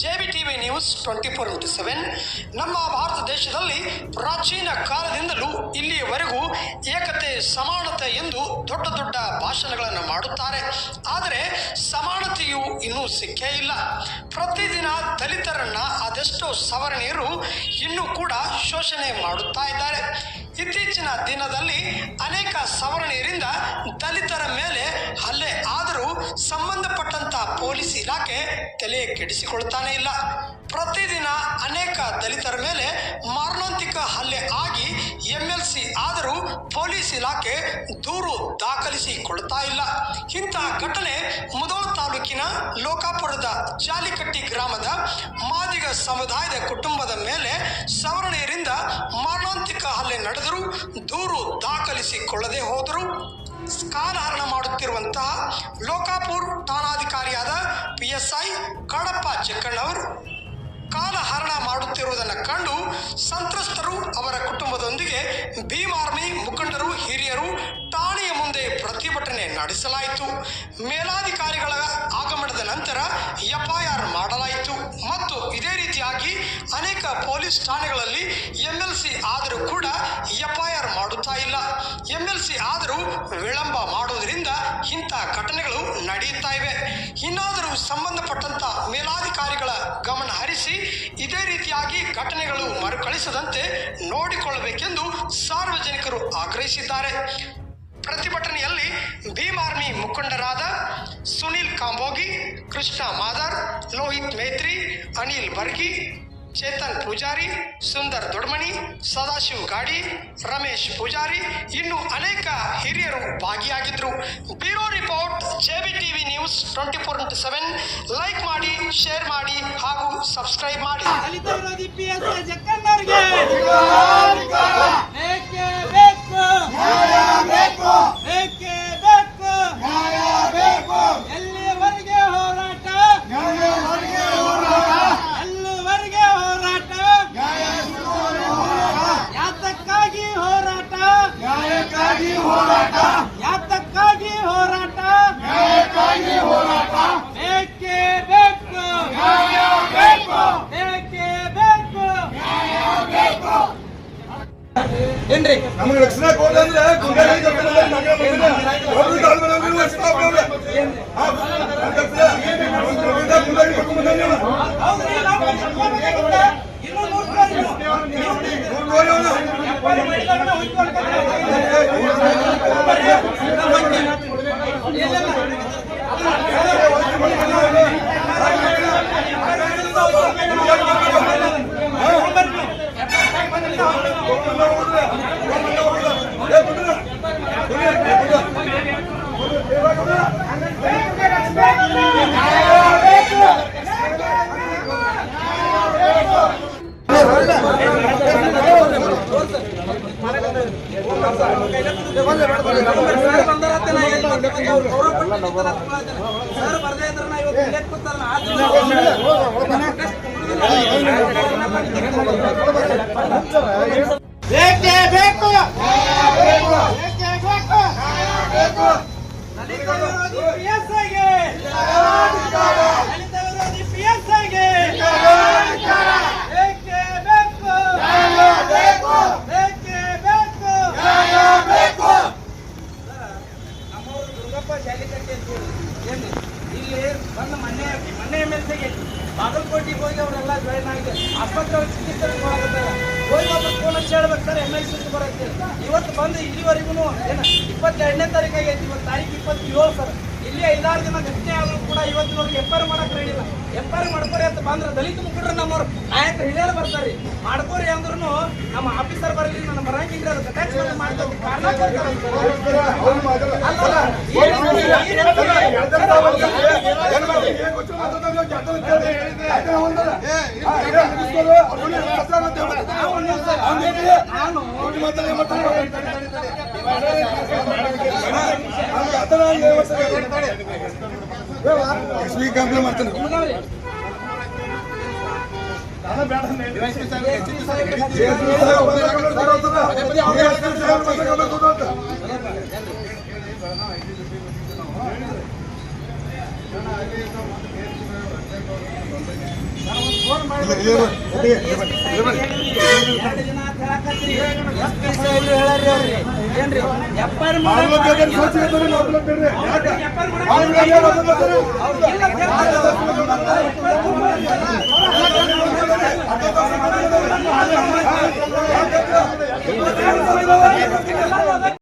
JB TV news twenty four into seven ನಮ್ಮ ಭಾರತ ದೇಶದಲ್ಲಿ ಪ್ರಾಚೀನ ಕಾಲದಿಂದಲೂ ಇಲ್ಲಿಯವರೆಗೂ ಏಕತೆ, ಸಮಾನತೆ ಎಂದು ದೊಡ್ಡ ದೊಡ್ಡ ಭಾಷಣಗಳನ್ನು ಮಾಡುತ್ತಾರೆ. ಆದರೆ ಸಮಾನತೆಯು ಇನ್ನೂ ಸಿಕ್ಕೇ ಇಲ್ಲ. ಪ್ರತಿದಿನ ದಲಿತರನ್ನ ಅದೆಷ್ಟೋ ಸವರ್ಣೀಯರು ಇನ್ನೂ ಕೂಡ ಶೋಷಣೆ ಮಾಡುತ್ತಾ ಇದ್ದಾರೆ. ಇತ್ತೀಚಿನ ದಿನದಲ್ಲಿ ಅನೇಕ ಸವರ್ಣೀಯರಿಂದ ದಲಿತರ ಮೇಲೆ ಹಲ್ಲೆ ಆದರೂ ಸಂಬಂಧಪಟ್ಟಂತ ಪೊಲೀಸ್ ಇಲಾಖೆ ತಲೆ ಕೆಡಿಸಿಕೊಳ್ತಾನೆ ಇಲ್ಲ. ಪ್ರತಿದಿನ ಅನೇಕ ದಲಿತರ ಮೇಲೆ ಮಾರಣಾಂತಿಕ ಹಲ್ಲೆ ಆಗಿ ಎಂ ಎಲ್ ಸಿ ಆದರೂ ಪೊಲೀಸ್ ಇಲಾಖೆ ದೂರು ದಾಖಲಿಸಿಕೊಳ್ತಾ ಇಲ್ಲ. ಇಂತಹ ಘಟನೆ ಮುದೋಳ್ ತಾಲೂಕಿನ ಲೋಕಾಪುರದ ಜಾಲಿಕಟ್ಟಿ ಗ್ರಾಮದ ಮಾದಿಗ ಸಮುದಾಯದ ಕುಟುಂಬದ ಮೇಲೆ ಸವರ್ಣೀಯರಿಂದ ಮಾರಣಾಂತಿಕ ನಡೆದರೂ, ದೂರು ದಾಖಲಿಸಿಕೊಳ್ಳದೆ ಹೋದರು ಕಾಲಹರಣ ಮಾಡುತ್ತಿರುವಂತಹ ಲೋಕಾಪುರ್ ಠಾಣಾಧಿಕಾರಿಯಾದ ಪಿ ಎಸ್ ಐ ಕಡಪ್ಪ ಚೆಕ್ಕಣ್ಣವರು ಕಾಲಹರಣ ಮಾಡುತ್ತಿರುವುದನ್ನು ಕಂಡು ಸಂತ್ರಸ್ತರು ಅವರ ಕುಟುಂಬದೊಂದಿಗೆ ಭೀಮ್ ಆರ್ಮಿ ಮುಖಂಡರು, ಹಿರಿಯರು ಠಾಣೆಯ ಮುಂದೆ ಪ್ರತಿಭಟನೆ ನಡೆಸಲಾಯಿತು. ಮೇಲಾಧಿಕಾರಿಗಳ ಆಗಮನದ ನಂತರ ಎಫ್ಐಆರ್ ಮಾಡಲಾಯಿತು. ಮತ್ತು ಇದೇ ರೀತಿಯಾಗಿ ಅನೇಕ ಪೊಲೀಸ್ ಠಾಣೆಗಳಲ್ಲಿ ಎಂಎಲ್ಸಿ ಆದರೂ ಕೂಡ ಎಫ್ಐಆರ್ ಮಾಡುತ್ತಾ ಇಲ್ಲ ಎಂ ಎಲ್ ಸಿ ಆದರೂ ವಿಳಂಬ ಮಾಡುವುದರಿಂದ ಇಂಥ ಘಟನೆಗಳು ನಡೆಯುತ್ತಾ ಇವೆ. ಇನ್ನಾದರೂ ಸಂಬಂಧಪಟ್ಟಂತ ಮೇಲಾಧಿಕಾರಿಗಳ ಗಮನ ಹರಿಸಿ ಇದೇ ರೀತಿಯಾಗಿ ಘಟನೆಗಳು ಮರುಕಳಿಸದಂತೆ ನೋಡಿಕೊಳ್ಳಬೇಕೆಂದು ಸಾರ್ವಜನಿಕರು ಆಗ್ರಹಿಸಿದ್ದಾರೆ. ಪ್ರತಿಭಟನೆಯಲ್ಲಿ ಭೀಮ್ ಆರ್ಮಿ ಮುಖಂಡರಾದ ಸುನಿಲ್ ಕಾಂಬೋಗಿ, ಕೃಷ್ಣ ಮಾದರ್, ಲೋಹಿತ್ ಮೇತ್ರಿ, ಅನಿಲ್ ಬರ್ಗಿ ಚೇತನ್ ಪೂಜಾರಿ, ಸುಂದರ್ ದೊಡ್ಮಣಿ, ಸದಾಶಿವ್ ಗಾಡಿ, ರಮೇಶ್ ಪೂಜಾರಿ, ಇನ್ನು ಅನೇಕ ಹಿರಿಯರು ಭಾಗಿಯಾಗಿದ್ದರು bureau report JB TV news twenty four into seven. Like ಮಾಡಿ, ಶೇರ್ ಮಾಡಿ ಹಾಗೂ ಸಬ್ಸ್ಕ್ರೈಬ್ ಮಾಡಿ ದಲಿತ ವಿರೋಧಿ ಪಿ ಎಸ್ ಐ ಜಕ್ಕಣ್ಣವ್ರಿಗೆ ಬೇಕೇ ಬೇಕು ಬೇಕೇ ಬೇಕು ಎಲ್ಲಿವರೆಗೆ ಹೋರಾಟ ಎಲ್ಲಿವರೆಗೆ ಹೋರಾಟ ಯಾತಕ್ಕಾಗಿ ಹೋರಾಟ ಯಾತಕ್ಕಾಗಿ ಹೋರಾಟ? ಬೇಕೇ ಬೇಕು. ಬೇಕೇ. ಬೇಕು ಬೇಕು. ಏನ್ರಿ? ನಮಗೆ ರಕ್ಷಣೆ ಕೋಡ್ ಅಂದ್ರೆ ಗುಂಡಾಗಿ ಮಗನ ಒಬ್ರು ಕರ್ಕೊಂಡ್ರೆ ಗುಂಡ ಗುಂಡಾಗಿ ಕರ್ಕೊಂಡು Brasil. ಬರ್ದೇ ಇದ್ರೆ ನಾ ಇವತ್ತು ಇಲ್ಲೇ ಕೂತಲ್ಲ, ಆದ್ರೂ ಬೇಕೇ ಬೇಕು ಬೇಕೇ ಬೇಕು ದಲಿತ ವಿರೋಧಿ PSI-ಗೆ. ದಲಿತ ವಿರೋಧಿ PSI-ಗೆ. ಬೇಕೇ ಬೇಕು ಬೇಕೇ ಬೇಕು ನಮ್ಮವರು ದುರ್ಗಪ್ಪ ಜಾಲಿಕಟ್ಟಿ ಅಂತ ಹೇಳಿ ಏನು ಇಲ್ಲಿ ಬಂದು ಮೊನ್ನೆ ಮೊನ್ನೆ ಎಂ ಎಲ್ ಸಿಗೆ ಬಾಗಲಕೋಟೆಗೆ ಹೋಗಿ ಅವರೆಲ್ಲ ಜಾಯಿನ್ ಆಗಿದೆ ಸರ್ ಎಂ ಐ ಇವತ್ತು ಬಂದು ಇಲ್ಲಿವರೆಗೂ ಏನು, ಇಪ್ಪತ್ತೆರಡನೇ ತಾರೀಕು ಆಗೈತಿ ಇವತ್ತು ತಾರೀಕು ಇಪ್ಪತ್ತೇಳು ಸರ್. ಇಲ್ಲಿ ಐದಾರು ದಿನ ಘಟನೆ ಆದರೂ ಕೂಡ ಎಫ್ ಆರ್ ಮಾಡಕ್ ರೆಡಿ ಇಲ್ಲ ಎಫ್ಐಆರ್ ಮಾಡ್ಕೋರಿ ಅಂತ ಬಂದ್ರೆ ದಲಿತ ಮುಖಂಡರು ನಮ್ಮವ್ರು ನಾಯಕ ಹಿರಿಯರು ಬರ್ತಾರೆ ಮಾಡ್ಕೋರಿ ಅಂದ್ರೂ ನಮ್ಮ ಆಫೀಸರ್ ಬರಲಿ ನನ್ನ ಬರಂಗಿಲ್ಲ ಅದಕ್ಕೆ ಟ್ಯಾಕ್ಸ್ ಬಂದು ಮಾಡ್ತಾರೆ ಕಾರಣ. ನಾನು ಕಂಪ್ಲೇಂಟ್ ಮಾಡ್ತಾನೆ ಫೋನ್ ಏನ್ರಿ?